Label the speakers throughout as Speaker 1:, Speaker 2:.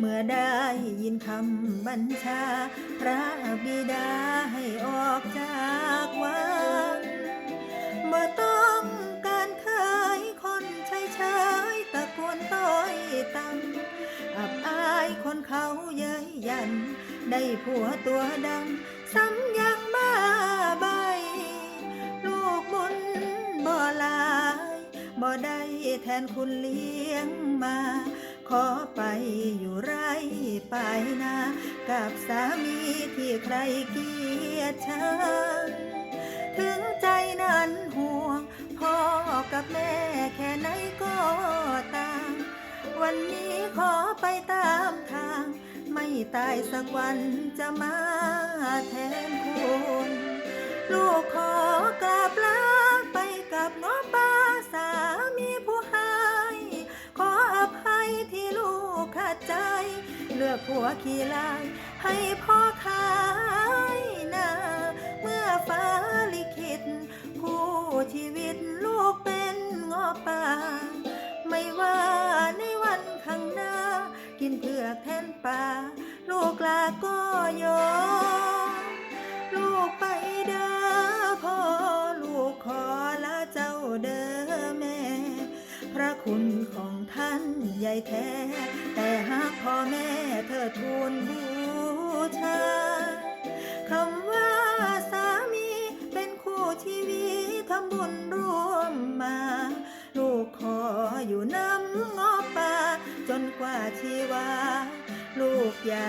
Speaker 1: เมื่อได้ยินคำบัญชา พระบิดาให้ออกจากวังเมื่อต้องการขายคนใช้ใช้ตะโกนต้อยตังอับอายคนเขาเย้ยยัน ได้ผัวตัวดำซ้ำยังบ้าใบ ลูกบุญบ่ลาย บ่ได้แทนคุณเลี้ยง ขอไปอยู่ไรไปนา กับสามีที่ใครเกลียดชังถึงใจนั้นห่วง พ่อกับแม่แค่ไหนก็ตาม วันนี้ขอไปตามทาง ไม่ตายสักวันจะมาแทนคุณ ลูกขอกราบลา ผัวขี้ลาย ให้พ่อขายนาเมื่อฟ้าลิขิตคู่ชีวิตลูกเป็นง้อป่า ไม่ว่าในวันข้างหน้า กินเผือกแทนป่า ลูกลาก็ย คุณของท่านใหญ่แท้ แต่หากพ่อแม่เธอทูลบูชาคำว่าสามีเป็นคู่ชีวิตทำบุญร่วมมา ลูกขออยู่น้ำงอป่าจนกว่าชีวา ลูกยา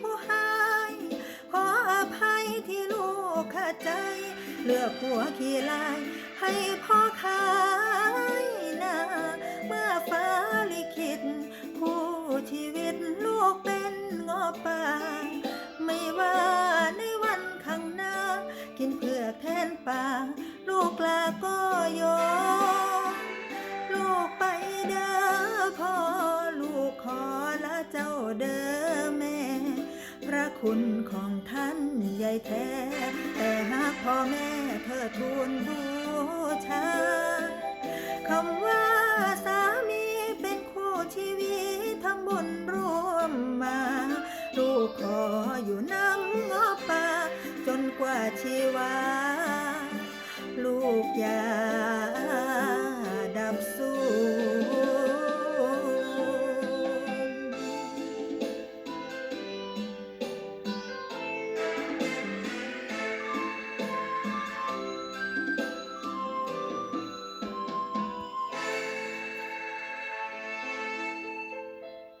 Speaker 1: ผู้ให้ขออภัยที่ลูกขาดใจ เลือกผัวขี้ลาย ให้พ่อขายน้าเมื่อฟ้าลิขิตคู่ชีวิตลูกเป็นงอป่าไม่ว่าในวันข้างหน้า กินเผือกแทนป่า คุณของท่านใหญ่แท้ แต่หากพ่อแม่เธอทูลบูชาคำว่าสามีเป็นคู่ชีวิตทำบุญร่วมมา ลูกขออยู่น้ำงอป่าจนกว่าชีวา ลูกอยา